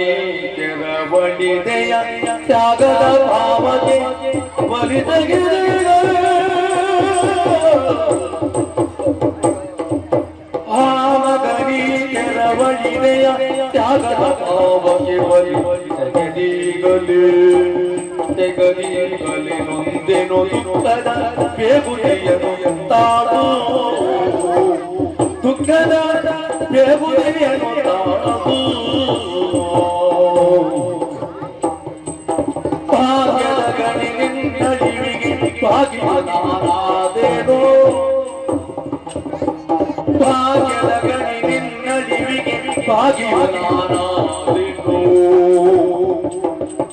ಮಗನೇ ಕೆರವಡಿದೆಯ ತ್ಯಾಗದ ಭಾವನೆ ಬಲಿದಗಿದ ಆ ಮಗನೇ ಕೆರವಡಿದೆಯ ತ್ಯಾಗದ ಭಾವನೆ ಬಲಿದಗಿಗಲೇ ತೆಗದಿಗಲಿ ನೊಂದೆನು ದುಃಖದ ಬೇಗುದಿಯನು ತಾಳು ದುಃಖದ ಬೇಗುದಿಯನು ತಾಳು ಗಣಿಗಿನ್ನಳಿವಿಗೆ ಭಾಗ್ಯನಾರಾದೇನೋ ಭಾಗ್ಯದ ಗಣಿಗಿನ್ನಳಿವಿಗೆ ಭಾಗ್ಯನಾರಾದೇನೋ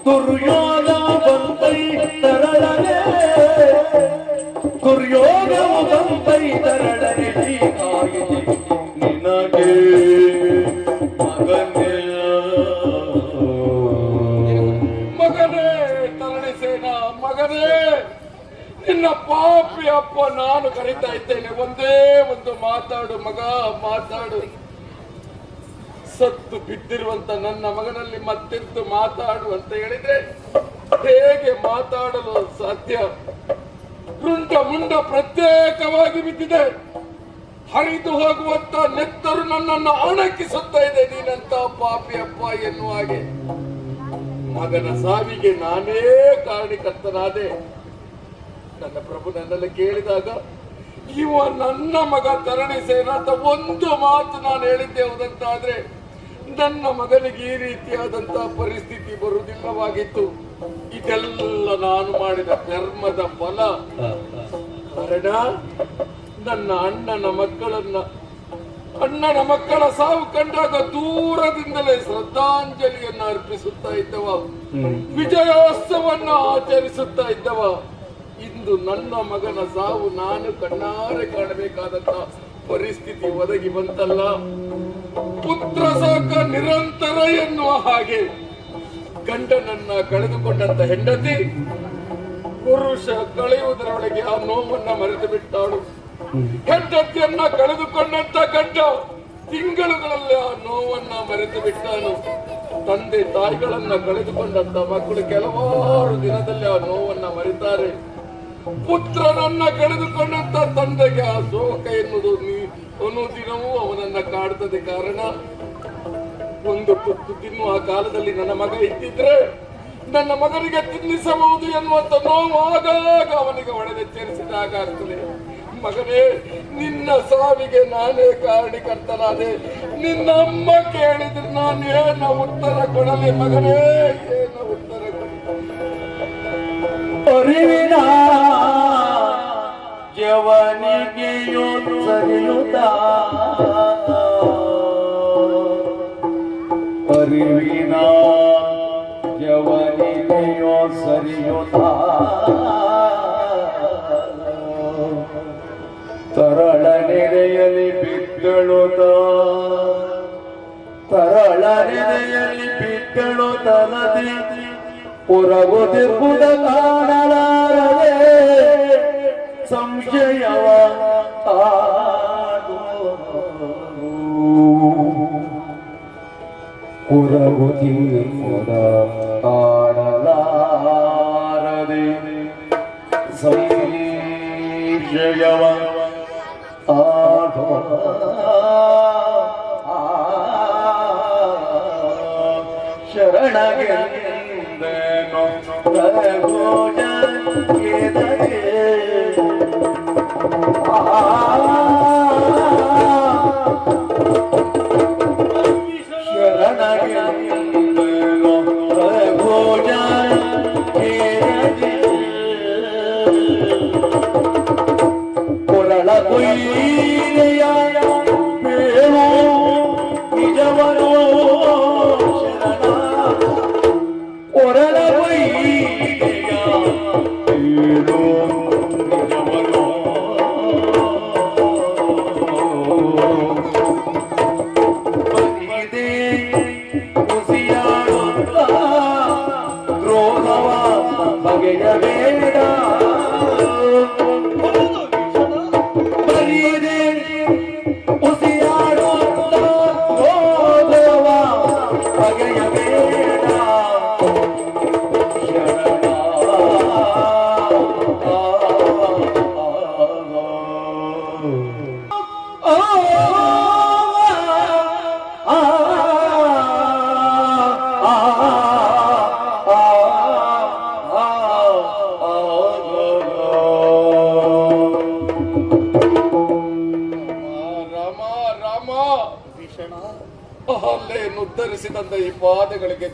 ದುರ್ಯೋಗ ಬಂತೈ ತರಳನೆ ದುರ್ಯೋಗವು ಬಂತೈ ತರಳನೆ ಹೀಗಾಗಿ ನಿನ್ನ ಪಾಪಿ ಅಪ್ಪ ನಾನು ಕರಿತಾ ಇದ್ದೇನೆ. ಒಂದೇ ಒಂದು ಮಾತಾಡು ಮಗ, ಮಾತಾಡು. ಸತ್ತು ಬಿದ್ದಿರುವಂತ ನನ್ನ ಮಗನಲ್ಲಿ ಮತ್ತೆಂತು ಮಾತಾಡು ಅಂತ ಹೇಳಿದ್ರೆ ಹೇಗೆ ಮಾತಾಡಲು ಸಾಧ್ಯ? ರುಂಡ ಮುಂಡ ಪ್ರತ್ಯೇಕವಾಗಿ ಬಿದ್ದಿದೆ. ಹರಿದು ಹೋಗುವಂತ ನೆತ್ತರು ನನ್ನನ್ನು ಅಣಕಿಸುತ್ತಾ ಇದೆ ನೀನಂತ ಪಾಪಿ ಅಪ್ಪ ಎನ್ನುವ ಹಾಗೆ. ಮಗನ ಸಾವಿಗೆ ನಾನೇ ಕಾರಣಕರ್ತನಾದೆ. ನನ್ನ ಪ್ರಭು ನನ್ನಲ್ಲಿ ಕೇಳಿದಾಗ ಇವ ನನ್ನ ಮಗ ತರಣಿ ಸೇನ ಅಂತ ಒಂದು ಮಾತು ನಾನು ಹೇಳಿದ್ದೆ ಹೌದಂತಾದ್ರೆ ನನ್ನ ಮಗನಿಗೆ ಈ ರೀತಿಯಾದಂತಹ ಪರಿಸ್ಥಿತಿ ಬರುವುದಿಲ್ಲವಾಗಿತ್ತು. ಇದೆಲ್ಲ ನಾನು ಮಾಡಿದ ಕರ್ಮದ ಫಲ. ಕಾರಣ ನನ್ನ ಅಣ್ಣನ ಮಕ್ಕಳನ್ನ ಅಣ್ಣನ ಮಕ್ಕಳ ಸಾವು ಕಂಡಾಗ ದೂರದಿಂದಲೇ ಶ್ರದ್ಧಾಂಜಲಿಯನ್ನು ಅರ್ಪಿಸುತ್ತಾ ಇದ್ದವ. ವಿಜಯೋತ್ಸವನ್ನ ಆಚರಿಸುತ್ತಾ ಇದ್ದವ. ಇಂದು ನನ್ನ ಮಗನ ಸಾವು ನಾನು ಕಣ್ಣಾರೆ ಕಾಣಬೇಕಾದಂತ ಪರಿಸ್ಥಿತಿ ಒದಗಿ ಬಂತಲ್ಲ. ಪುತ್ರ ಸಾಕ ನಿರಂತರ ಎನ್ನುವ ಹಾಗೆ ಗಂಡನನ್ನ ಕಳೆದುಕೊಂಡಂತ ಹೆಂಡತಿ ಪುರುಷ ಕಳೆಯುವುದರೊಳಗೆ ಆ ನೋವನ್ನ ಮರೆತು ಬಿಟ್ಟಾಳು. ಹೆಂಡತಿಯನ್ನ ಕಳೆದುಕೊಂಡಂತ ಗಂಡ ತಿಂಗಳುಗಳಲ್ಲಿ ಆ ನೋವನ್ನ ಮರೆತು ಬಿಟ್ಟಾನು. ತಂದೆ ತಾಯಿಗಳನ್ನ ಕಳೆದುಕೊಂಡಂತ ಮಕ್ಕಳು ಕೆಲವಾರು ದಿನದಲ್ಲಿ ಆ ನೋವನ್ನ ಮರೆತಾರೆ. ಪುತ್ರನನ್ನ ಕಳೆದುಕೊಂಡಂತ ತಂದೆಗೆ ಆ ಶೋಕ ಎನ್ನುವುದು ನೀ- ಅನುದಿನವೂ ಅವನನ್ನ ಕಾಡ್ತದೆ ಕಾರಣ. ಒಂದು ತುತ್ತು ತಿನ್ನುವ ಕಾಲದಲ್ಲಿ ನನ್ನ ಮಗ ಇದ್ದಿದ್ರೆ ನನ್ನ ಮಗನಿಗೆ ತಿನ್ನಿಸಬಹುದು ಎನ್ನುವಂತ ನೋವು ಆಗಾಗ ಅವನಿಗೆ ಒಡೆದೆಚ್ಚರಿಸಿದಾಗ ಆಗ್ತದೆ. ಮಗನೇ, ನಿನ್ನ ಸಾವಿಗೆ ನಾನೇ ಕಾರಣಿಕರ್ತನಾದೆ ನಿನ್ನ ಅಮ್ಮ ಕೇಳಿದ್ರೆ ನಾನು ಉತ್ತರ ಕೊಡಲಿ ಮಗನೇ? ಏನ ಉತ್ತರ ಕೊಡಲಿ? ಅರಿವಿನ ಜವನಿಗೆಯೋ ಸರಿಯುತ್ತ. ಅರಿವಿನ ಜವನಿಗೆಯೋ ಸರಿಯುತ್ತ. ತರಳ ನೆರೆಯಲಿ ಬಿದ್ದಳುತ್ತ. ತರಳ ನೆರೆಯಲಿ ಬಿದ್ದಳು ತನದಿ. ಪುರಗುದಿರ್ಬುದ ಕಾಣಲಾರದೆ ಸಂಶಯವ ಪುರಗುದಿರ್ಬುದ ಕಾಣಲಾರದೆ ಸಂಶಯವ ಆಗೋ ಶರಣಗೆಂದನು Prabhu Jai Ketan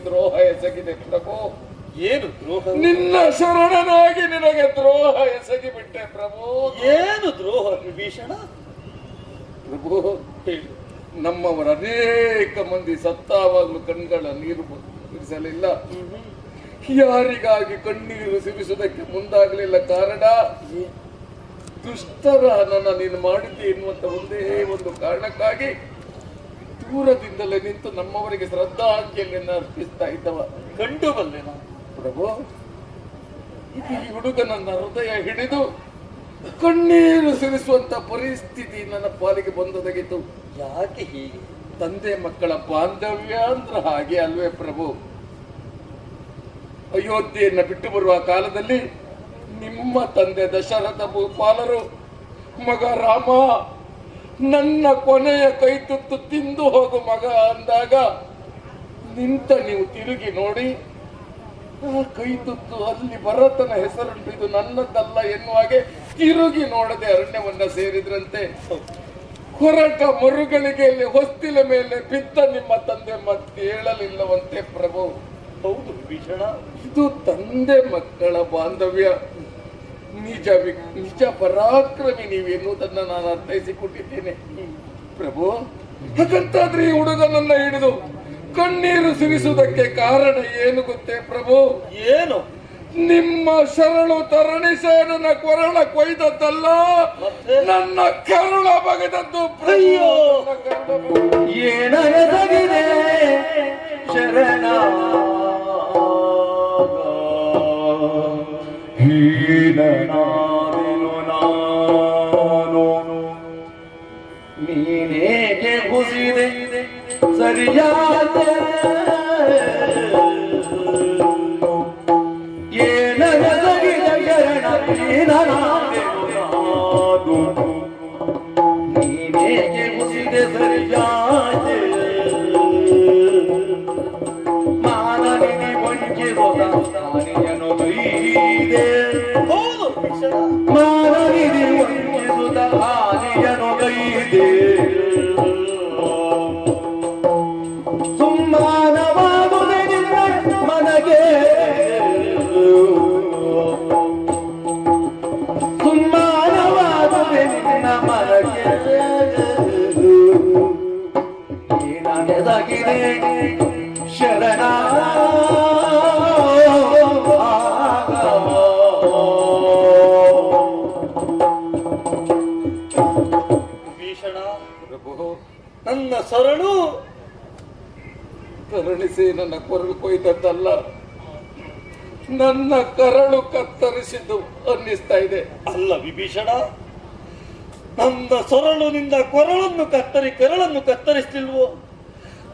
ದ್ರೋಹ ಎಸಗಿದೆ ಪ್ರಭು. ಏನು ದ್ರೋಹ? ನಿನ್ನ ಶರಣನಾಗಿ ನಿನಗೆ ದ್ರೋಹ ಎಸಗಿ ಬಿಟ್ಟೆ ಪ್ರಭು. ಏನು ದ್ರೋಹ ವಿಭೀಷಣ? ಪ್ರಭು ಹೇಳಿ. ನಮ್ಮವರ ಅನೇಕ ಮಂದಿ ಸತ್ತಾವಾಗಲೂ ಕಣ್ಗಳ ನೀರು ಬಿಡಿಸಲಿಲ್ಲ ಯಾರಿಗಾಗಿ ಕಣ್ಣೀರು ಸುರಿಸುವುದಕ್ಕೆ ಮುಂದಾಗಲಿಲ್ಲ ಕಾರಣ? ದುಷ್ಟರ ನನ್ನ ನೀನು ಮಾಡಿದ್ದೆ ಎನ್ನುವಂತ ಒಂದೇ ಒಂದು ಕಾರಣಕ್ಕಾಗಿ ದೂರದಿಂದಲೇ ನಿಂತು ನಮ್ಮವರಿಗೆ ಶ್ರದ್ಧಾಂಜಲಿಯನ್ನು ಅರ್ಪಿಸ್ತಾ ಇದ್ದವ. ಕಂಡು ಬಲ್ಲೆ ಪ್ರಭು, ಇದು ಈ ಹುಡುಗನನ್ನ ಹೃದಯ ಹಿಡಿದು ಕಣ್ಣೀರು ಸುರಿಸುವಂತ ಪರಿಸ್ಥಿತಿ ನನ್ನ ಪಾಲಿಗೆ ಬಂದೊದಗಿತು. ಯಾಕೆ ಹೀಗೆ? ತಂದೆ ಮಕ್ಕಳ ಬಾಂಧವ್ಯ ಅಂದ್ರ ಹಾಗೆ ಅಲ್ವೇ ಪ್ರಭು? ಅಯೋಧ್ಯೆಯನ್ನ ಬಿಟ್ಟು ಬರುವ ಕಾಲದಲ್ಲಿ ನಿಮ್ಮ ತಂದೆ ದಶರಥ ಭೂಪಾಲರು ಮಗ ರಾಮ ನನ್ನ ಕೊನೆಯ ಕೈ ತುತ್ತು ತಿಂದು ಹೋಗು ಮಗ ಅಂದಾಗ ನಿಂತ ನೀವು ತಿರುಗಿ ನೋಡಿ ಆ ಕೈ ತುತ್ತು ಅಲ್ಲಿ ಭರತನ ಹೆಸರುಂಟು ಇದು ನನ್ನದಲ್ಲ ಎನ್ನುವ ಹಾಗೆ ತಿರುಗಿ ನೋಡದೆ ಅರಣ್ಯವನ್ನ ಸೇರಿದ್ರಂತೆ. ಹೊರಟ ಮರುಗಳಿಗೆಯಲ್ಲಿ ಹೊಸ್ತಿಲ ಮೇಲೆ ಬಿದ್ದ ನಿಮ್ಮ ತಂದೆ ಮತ್ತೆ ಹೇಳಲಿಲ್ಲವಂತೆ ಪ್ರಭು. ಹೌದು ವಿಭೀಷಣ. ಇದು ತಂದೆ ಮಕ್ಕಳ ಬಾಂಧವ್ಯ. ನಿಜ ನಿಜ ಪರಾಕ್ರಮಿ ನೀವೆನ್ನುವುದನ್ನ ನಾನು ಅರ್ಥೈಸಿಕೊಂಡಿದ್ದೇನೆ. ಪ್ರಭು ಹಾಗಂತಾದ್ರೆ ಈ ಹುಡುಗನನ್ನ ಹಿಡಿದು ಕಣ್ಣೀರು ಸುರಿಸುವುದಕ್ಕೆ ಕಾರಣ ಏನು ಗೊತ್ತೇ ಪ್ರಭು? ಏನು? ನಿಮ್ಮ ಶರಣು ತರಣಿಸೇನನ ಕೊರಳ ಕೊಯ್ದದ್ದಲ್ಲ ನನ್ನ ಕರುಳ ಬಗೆದದ್ದು ಪ್ರಭು. ಏನಗಿದೆ ಶರಣ. ಹೀನನಾದೆನು ನಾನು ನೀನೇಗೆ ಕುಸಿದೆ? ಸರಿಯಾದ. ಏನರಸಗಿದೆ ಶರಣ ಹೀನನಾದೆನು ನನ್ನ ಸರಣು ಕರುಣಿಸಿ ನನ್ನ ಕೊರಳು ಕೊಯ್ದದ್ದಲ್ಲ ನನ್ನ ಕರಳು ಕತ್ತರಿಸಿದ್ದು ಅನ್ನಿಸ್ತಾ ಇದೆ ಅಲ್ಲ ವಿಭೀಷಣ ನನ್ನ ಸೊರಳು ನಿಂದ ಕೊರಳನ್ನು ಕತ್ತರಿ, ಕರಳನ್ನು ಕತ್ತರಿಸಲಿಲ್ವೋ?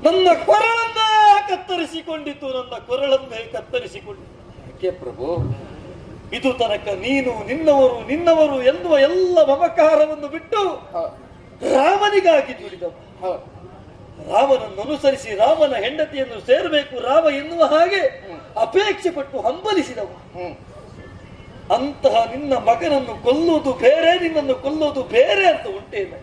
ನನ್ನ ಕೊರಳನ್ನೇ ಕತ್ತರಿಸಿಕೊಂಡಿತು ನನ್ನ ಕೊರಳನ್ನೇ ಕತ್ತರಿಸಿಕೊಂಡಿತು ಯಾಕೆ ಪ್ರಭು? ಇದು ತನಕ ನೀನು ನಿನ್ನವರು ನಿನ್ನವರು ಎನ್ನುವ ಎಲ್ಲ ಮಮಕಾರವನ್ನು ಬಿಟ್ಟು ರಾಮನಿಗಾಗಿ ದುಡಿದವ. ಹ, ರಾಮನನ್ನು ಅನುಸರಿಸಿ ರಾಮನ ಹೆಂಡತಿಯನ್ನು ಸೇರಬೇಕು ರಾಮ ಎನ್ನುವ ಹಾಗೆ ಅಪೇಕ್ಷೆ ಪಟ್ಟು ಹಂಬಲಿಸಿದವ. ಅಂತಹ ನಿನ್ನ ಮಗನನ್ನು ಕೊಲ್ಲುವುದು ಬೇರೆ ನಿನ್ನನ್ನು ಕೊಲ್ಲುವುದು ಬೇರೆ ಅಂತ ಉಂಟೇನ.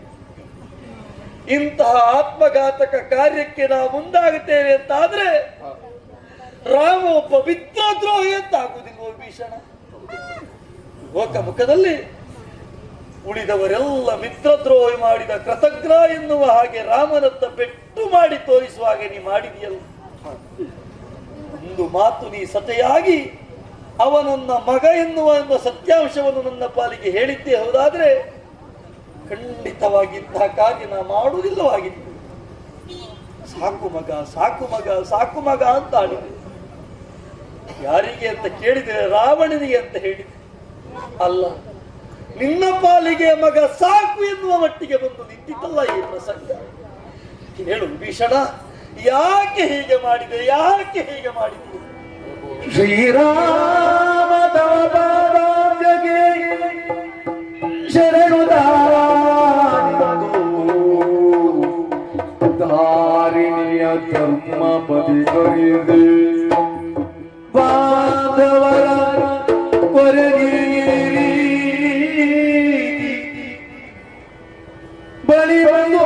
ಇಂತಹ ಆತ್ಮಘಾತಕ ಕಾರ್ಯಕ್ಕೆ ನಾವು ಮುಂದಾಗುತ್ತೇವೆ ಅಂತಾದ್ರೆ ಆದ್ರೆ ರಾಮ ಒಬ್ಬ ಮಿತ್ರದ್ರೋಹಿ ಅಂತ ಆಗುವುದಿಲ್ವೋ ಭೀಷಣ ಲೋಕಮುಖದಲ್ಲಿ ಉಳಿದವರೆಲ್ಲ ಮಿತ್ರದ್ರೋಹಿ ಮಾಡಿದ ಕೃತಜ್ಞ ಎನ್ನುವ ಹಾಗೆ ರಾಮನತ್ತ ಪೆಟ್ಟು ಮಾಡಿ ತೋರಿಸುವ ಹಾಗೆ ನೀ ಮಾಡಿದೆಯಲ್ಲ ಒಂದು ಮಾತು ನೀ ಸತೆಯಾಗಿ ಅವನನ್ನ ಮಗ ಎನ್ನುವ ಎಂಬ ಸತ್ಯಾಂಶವನ್ನು ನನ್ನ ಪಾಲಿಗೆ ಹೇಳಿದ್ದೇ. ಹೌದಾದ್ರೆ ಖಂಡಿತವಾಗಿ ಇಂತಹ ಕಾರ್ಯ ನಾ ಮಾಡುವುದಿಲ್ಲವಾಗಿತ್ತು. ಸಾಕು ಮಗ ಸಾಕು ಮಗ ಸಾಕು ಮಗ ಅಂತ ಆಡಿದೆ. ಯಾರಿಗೆ ಅಂತ ಕೇಳಿದ್ರೆ ರಾವಣನಿಗೆ ಅಂತ ಹೇಳಿದೆ. ಅಲ್ಲ, ನಿನ್ನ ಪಾಲಿಗೆ ಮಗ ಸಾಕು ಎನ್ನುವ ಮಟ್ಟಿಗೆ ಬಂದು ನಿಂತಿತ್ತಲ್ಲ ಈ ಪ್ರಸಂಗ. ಹೇಳು ಭೀಷಣ ಯಾಕೆ ಹೀಗೆ ಮಾಡಿದೆ, ಯಾಕೆ ಹೀಗೆ ಮಾಡಿದೆ? ಶ್ರೀರಾಮ ತವ ಧಾರಿಣಿಯ ಧರ್ಮ ಪದಿಗರಿದೆ ಬಾಂಧವರ ಕೊರಗೀರಿ. ಬಳಿ ಬಂದು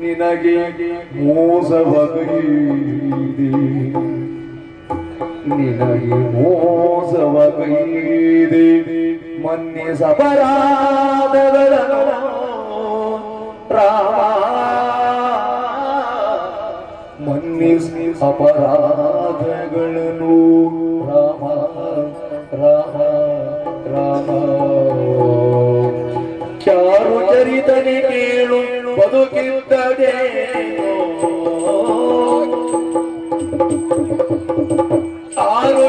ನಿನಗೆ ಮೋಸವಗೈದೆ ನಿನಗೆ ಮೋಸವಗೈದೆ. ಮನ್ನಿಸಪರಾಧಗಳ ರಾಮ. ಮನ್ನಿಸ ಅಪರಾಧಗಳನ್ನು ರಾಮ. ರಾಮ ರಾಮ. ಚಾರು ಚರಿತನೆ ಕೇಳು ಬದುಕಿದ್ದದೆ ಚಾರು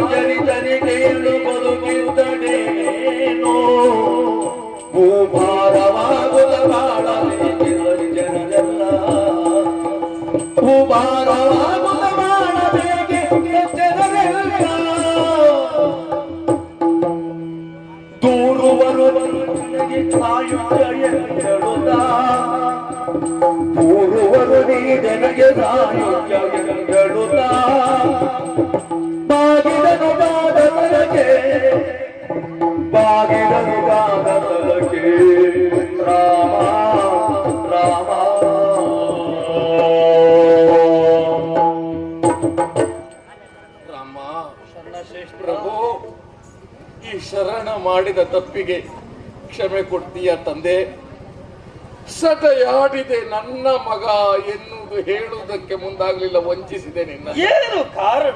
ತಪ್ಪಿಗೆ ಕ್ಷಮೆ ಕೊಡ್ತೀಯ ತಂದೆ. ಸಟೆಯಾಡಿದೆ ನನ್ನ ಮಗ ಎನ್ನುವುದು ಹೇಳುವುದಕ್ಕೆ ಮುಂದಾಗಲಿಲ್ಲ ವಂಚಿಸಿದೆ ನಿನ್ನ. ಏನು ಕಾರಣ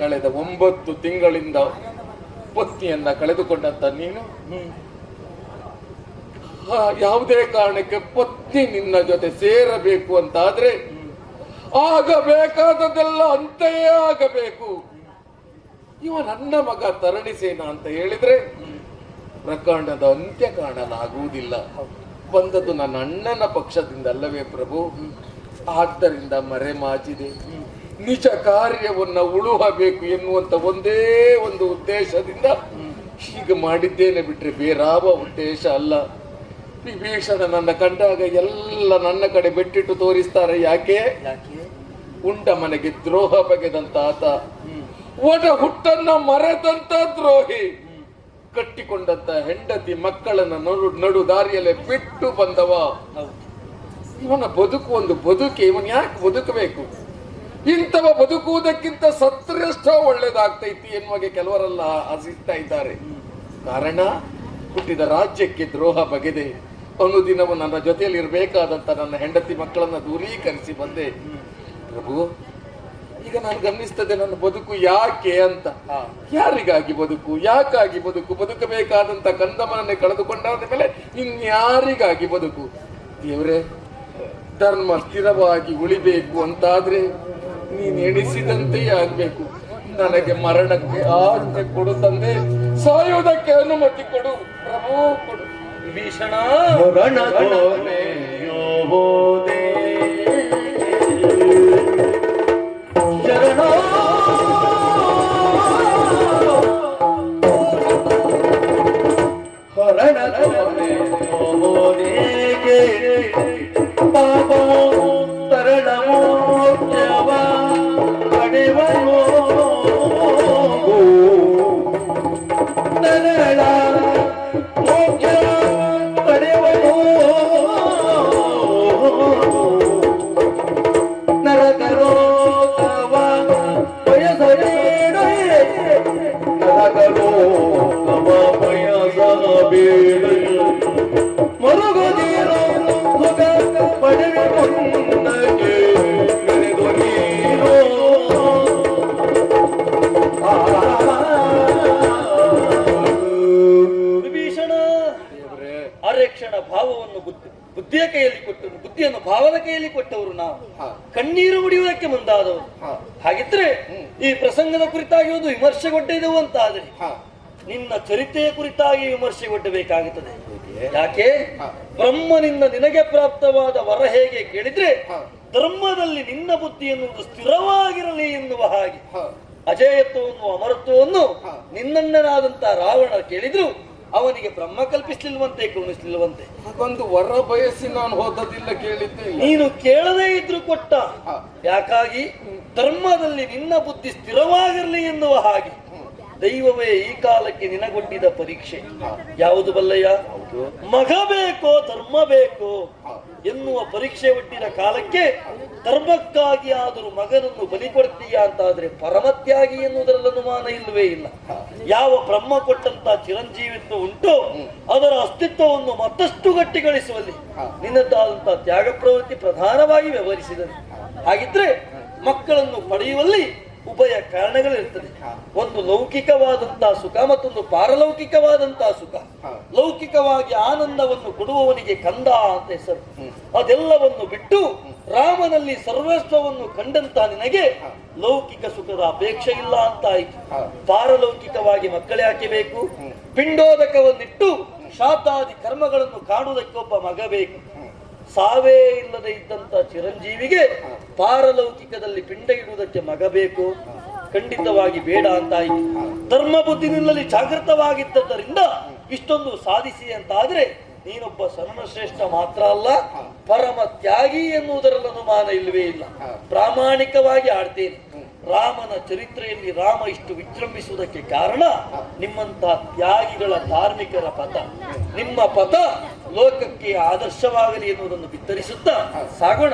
ಕಳೆದ ಒಂಬತ್ತು ತಿಂಗಳಿಂದ ಪತ್ನಿಯನ್ನ ಕಳೆದುಕೊಂಡಂತ ನೀನು? ಯಾವುದೇ ಕಾರಣಕ್ಕೆ ಪತ್ನಿ ನಿನ್ನ ಜೊತೆ ಸೇರಬೇಕು ಅಂತಾದ್ರೆ ಆಗಬೇಕಾದದೆಲ್ಲ ಅಂತೆಯೇ ಆಗಬೇಕು. ಇವ ನನ್ನ ಮಗ ತರಣಿಸೇನ ಅಂತ ಹೇಳಿದ್ರೆ ಪ್ರಕರಣದ ಅಂತ್ಯ ಕಾಣಲಾಗುವುದಿಲ್ಲ. ಬಂದದ್ದು ನನ್ನ ಅಣ್ಣನ ಪಕ್ಷದಿಂದ ಅಲ್ಲವೇ ಪ್ರಭು? ಆದ್ದರಿಂದ ಮರೆಮಾಚಿದೆ ನಿಜ ಕಾರ್ಯವನ್ನ ಉಳುಹಬೇಕು ಎನ್ನುವಂತ ಒಂದೇ ಒಂದು ಉದ್ದೇಶದಿಂದ ಹೀಗೆ ಮಾಡಿದ್ದೇನೆ ಬಿಟ್ರೆ ಬೇರಾವ ಉದ್ದೇಶ ಅಲ್ಲ. ವಿಭೀಷಣ ನನ್ನ ಕಂಡಾಗ ಎಲ್ಲ ನನ್ನ ಕಡೆ ಬೆಟ್ಟಿಟ್ಟು ತೋರಿಸ್ತಾರೆ ಯಾಕೆ? ಯಾಕೆ? ಉಂಡ ಮನೆಗೆ ದ್ರೋಹ ಬಗೆದಂತ ಆತ ಒಡ ಹುಟ್ಟನ್ನ ಮರೆದಂತ ದ್ರೋಹಿ. ಕಟ್ಟಿಕೊಂಡಂತ ಹೆಂಡತಿ ಮಕ್ಕಳನ್ನ ನಡು ನಡು ದಾರಿಯಲ್ಲೇ ಬಿಟ್ಟು ಬಂದವ ಇವನ ಬದುಕು ಒಂದು ಬದುಕೆ, ಇವನ್ ಯಾಕೆ ಬದುಕಬೇಕು? ಇಂಥವ ಬದುಕುವುದಕ್ಕಿಂತ ಸತ್ರೆಷ್ಟೋ ಒಳ್ಳೇದಾಗ್ತೈತಿ ಎನ್ನುವಾಗೆ ಕೆಲವರೆಲ್ಲ ಹಸಿಸ್ತಾ ಇದ್ದಾರೆ. ಕಾರಣ, ಹುಟ್ಟಿದ ರಾಜ್ಯಕ್ಕೆ ದ್ರೋಹ ಬಗೆದೆ. ಅನುದಿನವೂ ನನ್ನ ಜೊತೆಯಲ್ಲಿ ಇರಬೇಕಾದಂತ ನನ್ನ ಹೆಂಡತಿ ಮಕ್ಕಳನ್ನ ದೂರೀಕರಿಸಿ ಬಂದೆ. ಪ್ರಭು ಈಗ ನಾನು ಗಮನಿಸ್ತದೆ ನನ್ನ ಬದುಕು ಯಾಕೆ ಅಂತ. ಯಾರಿಗಾಗಿ ಬದುಕು? ಯಾಕಾಗಿ ಬದುಕು? ಬದುಕಬೇಕಾದಂತ ಕಂದಮನನ್ನೇ ಕಳೆದುಕೊಂಡಾದ ಮೇಲೆ ಇನ್ಯಾರಿಗಾಗಿ ಬದುಕು? ದೇವ್ರೆ ಧರ್ಮ ಸ್ಥಿರವಾಗಿ ಉಳಿಬೇಕು ಅಂತಾದ್ರೆ ನೀನ್ ಎಣಿಸಿದಂತೆಯೇ ಆಗ್ಬೇಕು. ನನಗೆ ಮರಣಕ್ಕೆ ಆಜ್ಞೆ ಕೊಡು ತಂದೆ ಸಾಯುವುದಕ್ಕೆ ಅನುಮತಿ ಕೊಡು. ಪ್ರಭು ಕೊಡು. ವಿಭೀಷಣ. ಬುದ್ಧಿಯ ಕೈಯಲ್ಲಿ ಕೊಟ್ಟರು ಬುದ್ಧಿಯನ್ನು ಭಾವದ ಕೈಯಲ್ಲಿ ಕೊಟ್ಟವರು ನಾವು. ಕಣ್ಣೀರು ಮುಡಿಯುವುದಕ್ಕೆ ಮುಂದಾದವರು. ಹಾಗಿದ್ರೆ ಈ ಪ್ರಸಂಗದ ಕುರಿತಾಗಿ ಒಂದು ವಿಮರ್ಶೆಗೊಡ್ಡಿದೆವು ಅಂತಾದ್ರೆ ಹಾ. ನಿನ್ನ ಚರಿತ್ರೆಯ ಕುರಿತಾಗಿ ವಿಮರ್ಶೆಗೊಡ್ಡಬೇಕಾಗುತ್ತದೆ? ಯಾಕೆ. ಬ್ರಹ್ಮನಿಂದ ನಿನಗೆ ಪ್ರಾಪ್ತವಾದ ವರ ಹೇಗೆ ಕೇಳಿದ್ರೆ ಧರ್ಮದಲ್ಲಿ ನಿನ್ನ ಬುದ್ಧಿ ಎನ್ನುವುದು ಸ್ಥಿರವಾಗಿರಲಿ ಎನ್ನುವ ಹಾಗೆ. ಹಾ. ಅಜೇಯತ್ವವನ್ನು ಅಮರತ್ವವನ್ನು ಹಾ. ನಿನ್ನಣ್ಣನಾದಂತ ರಾವಣ ಕೇಳಿದ್ರು. ಅವನಿಗೆ ಬ್ರಹ್ಮ ಕಲ್ಪಿಸ್ಲಿಲ್ವಂತೆ ಕರುಣಿಸಲಿಲ್ವಂತೆ. ಒಂದು ವರ ಬಯಸಿ ನಾನು ಹೋದದಿಲ್ಲ ಕೇಳಿದ್ದೆ ನೀನು ಕೇಳದೇ ಇದ್ರು ಕೊಟ್ಟ. ಯಾಕಾಗಿ? ಧರ್ಮದಲ್ಲಿ ನಿನ್ನ ಬುದ್ಧಿ ಸ್ಥಿರವಾಗಿರಲಿ ಎನ್ನುವ ಹಾಗೆ. ದೈವವೇ ಈ ಕಾಲಕ್ಕೆ ನಿನಗೊಡ್ಡಿದ ಪರೀಕ್ಷೆ. ಯಾವುದು ಬಲ್ಲಯ್ಯ? ಮಗ ಬೇಕೋ ಧರ್ಮ ಬೇಕೋ ಎನ್ನುವ ಪರೀಕ್ಷೆ ಒಡ್ಡಿದ ಕಾಲಕ್ಕೆ ಧರ್ಮಕ್ಕಾಗಿ ಆದರೂ ಮಗನನ್ನು ಬಲಿ ಕೊಡ್ತೀಯ ಅಂತಾದ್ರೆ ಪರಮತ್ಯಾಗಿ ಎನ್ನುವುದರಲ್ಲಿ ಅನುಮಾನ ಇಲ್ಲವೇ ಇಲ್ಲ. ಯಾವ ಬ್ರಹ್ಮ ಕೊಟ್ಟಂತ ಚಿರಂಜೀವಿತ್ವ ಉಂಟು ಅದರ ಅಸ್ತಿತ್ವವನ್ನು ಮತ್ತಷ್ಟು ಗಟ್ಟಿಗೊಳಿಸುವಲ್ಲಿ ನಿನ್ನದಾದಂತಹ ತ್ಯಾಗ ಪ್ರವೃತ್ತಿ ಪ್ರಧಾನವಾಗಿ ವ್ಯವಹರಿಸಿದನು. ಹಾಗಿದ್ರೆ ಮಕ್ಕಳನ್ನು ಪಡೆಯುವಲ್ಲಿ ಉಭಯ ಕಾರಣಗಳಿರ್ತದೆ ಒಂದು ಲೌಕಿಕವಾದಂತಹ ಸುಖ ಮತ್ತೊಂದು ಪಾರಲೌಕಿಕವಾದಂತಹ ಸುಖ. ಲೌಕಿಕವಾಗಿ ಆನಂದವನ್ನು ಕೊಡುವವನಿಗೆ ಕಂದ ಅಂತ ಹೆಸರು. ಅದೆಲ್ಲವನ್ನು ಬಿಟ್ಟು ರಾಮನಲ್ಲಿ ಸರ್ವಸ್ವವನ್ನು ಕಂಡಂತ ನಿನಗೆ ಲೌಕಿಕ ಸುಖದ ಅಪೇಕ್ಷೆ ಇಲ್ಲ ಅಂತ ಆಯ್ತು ಪಾರಲೌಕಿಕವಾಗಿ ಮಕ್ಕಳೇ ಹಾಕಿಬೇಕು. ಬೇಕು ಪಿಂಡೋದಕವನ್ನಿಟ್ಟು ಶಾತಾದಿ ಕರ್ಮಗಳನ್ನು ಕಾಣುವುದಕ್ಕೆ ಒಬ್ಬ ಮಗ ಬೇಕು. ಸಾವೇ ಇಲ್ಲದೆ ಇದ್ದಂತ ಚಿರಂಜೀವಿಗೆ ಪಾರಲೌಕಿಕದಲ್ಲಿ ಪಿಂಡ ಇಡುವುದಕ್ಕೆ ಮಗ ಬೇಕು ಖಂಡಿತವಾಗಿ ಬೇಡ ಅಂತಾಯಿತು. ಧರ್ಮ ಬುದ್ಧಿನಲ್ಲಿ ಜಾಗೃತವಾಗಿದ್ದರಿಂದ ಇಷ್ಟೊಂದು ಸಾಧಿಸಿ ಅಂತಾದ್ರೆ ನೀನೊಬ್ಬ ಸರ್ವಶ್ರೇಷ್ಠ ಮಾತ್ರ ಅಲ್ಲ, ಪರಮ ತ್ಯಾಗಿ ಎನ್ನುವುದರಲ್ಲಿ ಅನುಮಾನ ಇಲ್ಲವೇ ಇಲ್ಲ. ಪ್ರಾಮಾಣಿಕವಾಗಿ ಆಡ್ತೇನೆ. ರಾಮನ ಚರಿತ್ರೆಯಲ್ಲಿ ರಾಮ ಇಷ್ಟು ವಿಜೃಂಭಿಸುವುದಕ್ಕೆ ಕಾರಣ ನಿಮ್ಮಂತಹ ತ್ಯಾಗಿಗಳ ಧಾರ್ಮಿಕರ ಪಥ. ನಿಮ್ಮ ಪಥ ಲೋಕಕ್ಕೆ ಆದರ್ಶವಾಗಲಿ ಎನ್ನುವುದನ್ನು ಬಿತ್ತರಿಸುತ್ತಾ ಸಾಗೋಣ.